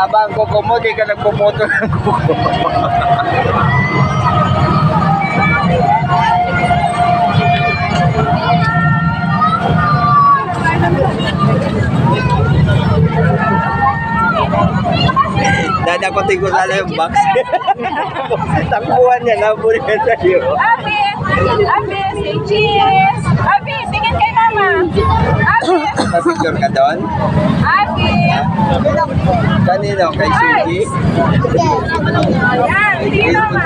Mahaba ang kuko mo, di ka nagpuputo ng kuko. Dadakotin ko sana yung box. Takbuhan niya, nabuli ka sa'yo. Abi! Abi! Say! Abi! Tingin kay mama! Abi! Napicture ka doon? Abi! Kanino? Kay Suzy? Yan! Tingin mama!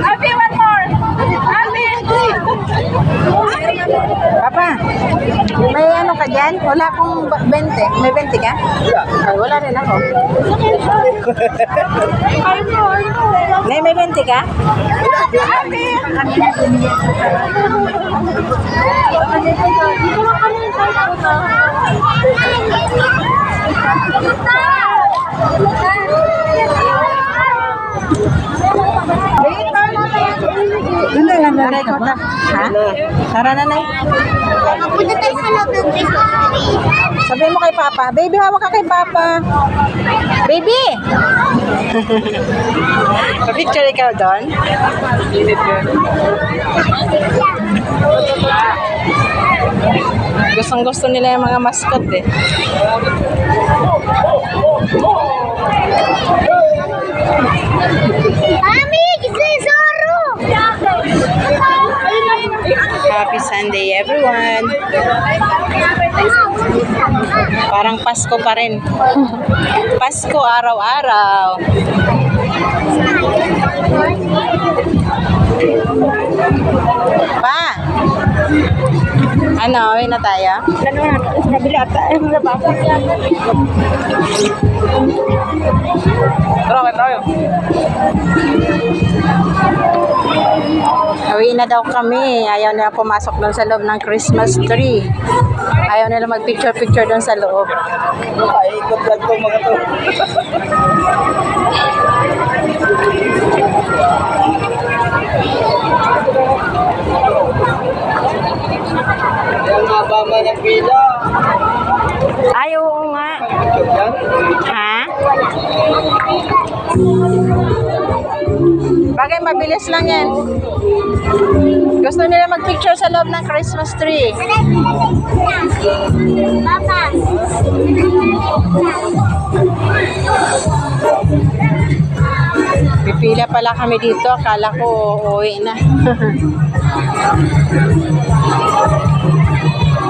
Abi! One more! Abi! Papa, may ka dyan? Wala akong ba- 20. May 20 ka? Wala. Ay, wala rin ako. Nay, may 20 ka? Abi! Hindi, nanay ko ta. Ha? Tara, nanay. Punta tayo sa loob ng Christmas. Sabi mo kay Papa, baby, hawak ka kay Papa. Baby! Pa-picture ikaw doon? Gustong gusto nila yung mga mascot eh. Mami, kasi Happy Sunday everyone! Parang Pasko pa rin. Pasko araw-araw. Pa! Ano, uwi na tayo? Kabila tayo. Tara, kayo tayo. Uwi na daw kami. Ayaw nila pumasok doon sa loob ng Christmas tree. Ayaw nila mag-picture-picture doon sa loob. Paikot lang itong mga to. Yung mababa ng pila. Ay, oo nga. Ha? Bagay, mabilis lang yan. Gusto nila mag-picture sa loob ng Christmas tree. Papa. Pipila pala kami dito. Akala ko uuwi na.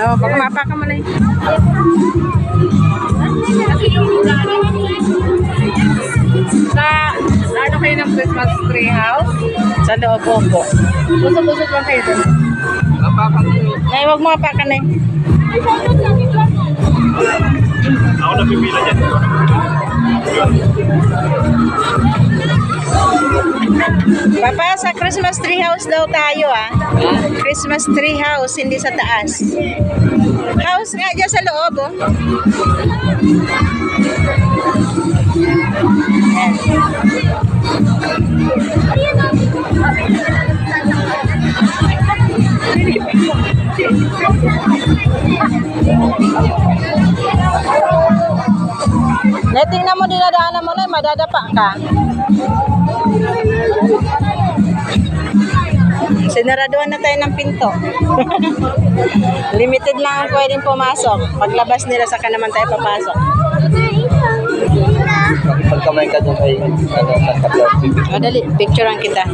No, pag mapa ka mo na eh. Sa, ano kayo ng Christmas tree house? Sa loob po. Busog-busog lang kayo doon. Mapaka. Nay, wag mo apakan na eh. Papa, sa Christmas tree house daw tayo ah. Christmas tree house, hindi sa taas. House nga dyan sa loob oh. Ayan. Na mo dinadaanan mo na, madadapa ka. Sinaraduhan na tayo ng pinto. Limited lang ang pwedeng pumasok. Paglabas nila, saka naman tayo papasok. Pagkamay ka doon kay ano, Claus. O dali, picturean kita.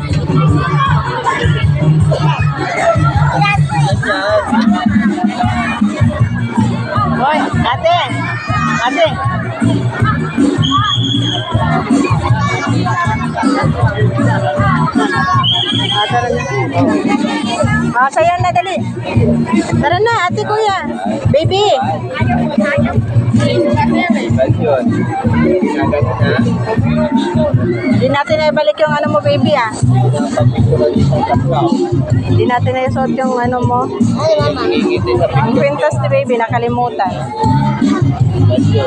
Hoy, ate! Ate! Ah, sayo na, dali. Tara na, ate kuya. Baby. Hindi natin na ibalik yung ano mo, baby, ah. Hindi natin na isuot yung ano mo. Ang kwintas ni baby, nakalimutan. picture.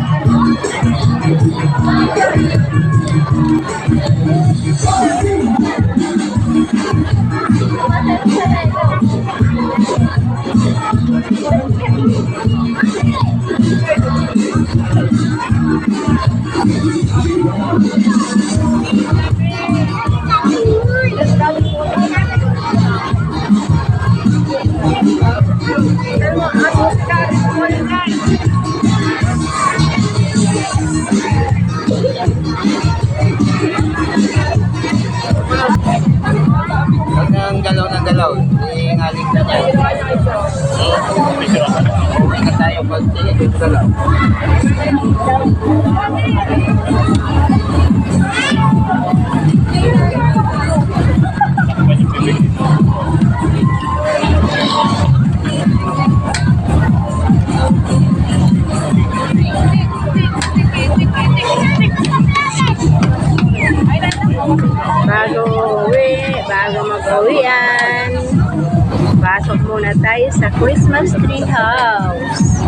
na pasok muna tayo sa Christmas tree house.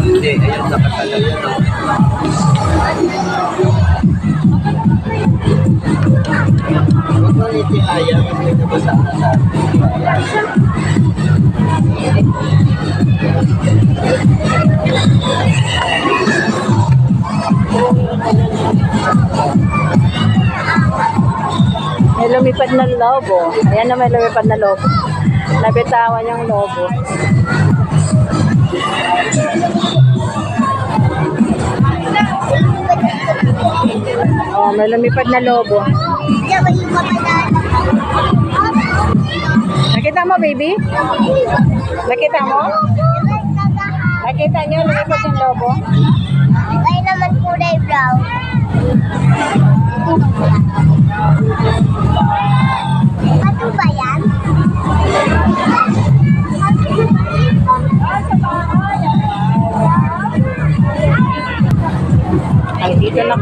Hindi, ayun sa kasalan nitihaya kasi nabasa ang kasalan. May lumipad na lobo. Ayan na may lumipad na lobo. Nabitawan yung lobo. Oh, may lumipad na lobo. Nakita mo, baby? Nakita mo? Nakita niyo, lumipad yung lobo? Ay naman kulay brown.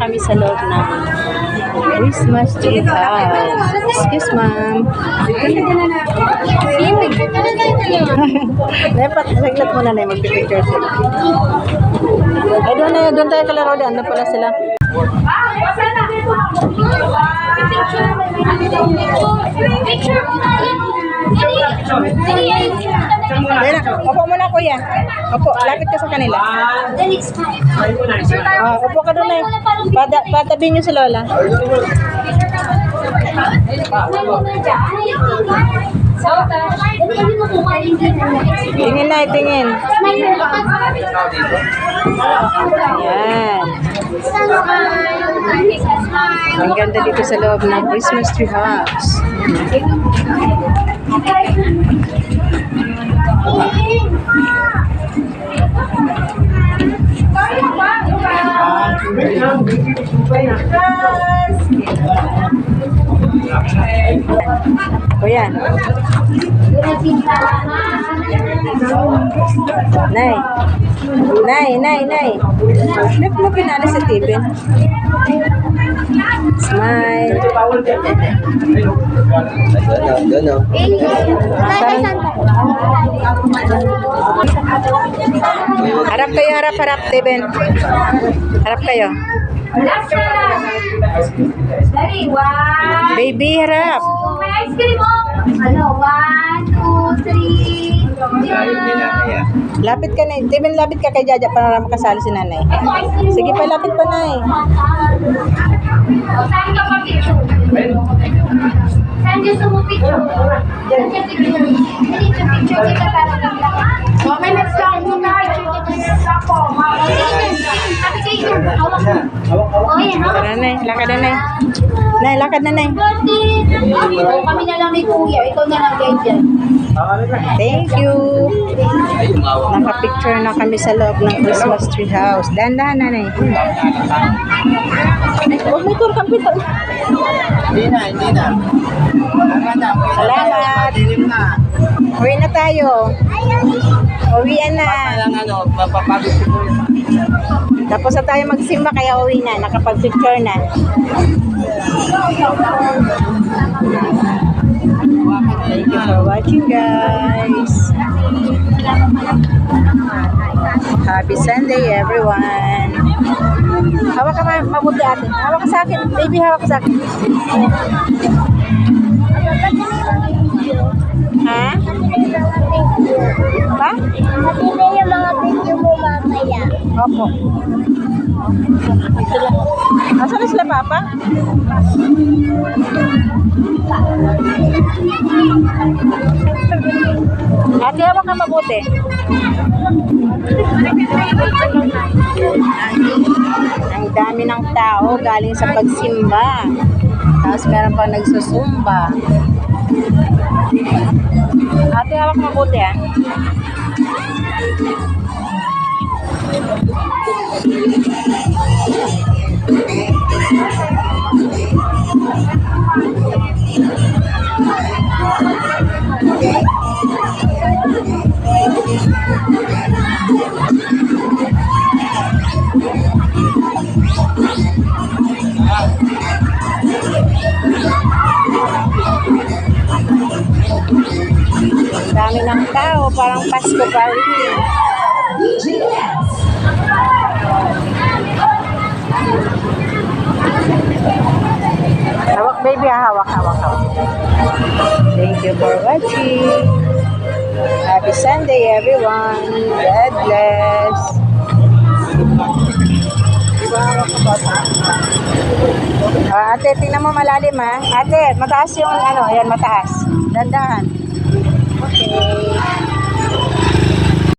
Kami sa loob ng Christmas tree house. Excuse, ma'am. Dapat, saglit muna na magpipicture sila. Ay, doon na, doon tayo kalaro doon. Ano pala sila? Dahil na, upo muna kuya. Opo, lapit ka sa kanila. Ah, upo ka doon eh. Pada, patabi niyo si Lola. Tingin na, tingin. Yan. Ang ganda dito sa loob ng Christmas tree house. Okay. Kuya. Nay. Nay, nay, nay. Lip mo pinala sa TV. Smile. Doon. Harap kayo, harap, harap, Steven. Harap kayo. Dari, one, Baby, harap. two, may ice cream mo. Ano, one, two, three. Ayaw ni nanay ah. Lapit ka na. Steven, lapit ka kay Jaja para makasali si nanay. Sige pa, lapit pa na eh. Saan ka pa picture? Saan gusto mo picture? Saan ka picture? Dito picture kita para lang. One minutes lang. Picture kita sa ako. Happy kayo. Hawak mo. Oh, yan. Hawak Nay. Lakad na, Nay. Nay, lakad na, Nay. O kami na lang ni Kuya. Ikaw na lang guys dyan. Thank you. Nakapicture na kami sa loob ng Christmas tree house. Dahan-dahan na, Nay. Huwag mo tur kampit. Hindi na, hindi na. Salamat. tayo. Madilim na. Uwi na tayo. Uwian na. Parang ano, mapapagod si Kuya. Tapos na tayo magsimba kaya uwi na. Nakapag-picture na. Thank you for watching guys. Happy Sunday everyone. Hawak ka ma- mabuti ate. Hawak ka sa akin. Baby, hawak ka sa akin. Ha? Ba? Pati na yung mga video mo mamaya. Opo. Asan na sila, Papa? Ate, hawak ka mabuti. Ang dami ng tao galing sa pagsimba. Tapos meron pa nagsusumba. Ate, hawak mabuti ah. Dami ng tao, parang Pasko pa baby, ah, hawak, hawak, hawak. Thank you for watching. Happy Sunday everyone. God bless. Ah, ate, tingnan mo malalim ha. Ate, mataas yung ano, ayan, mataas. Dandahan. Okay.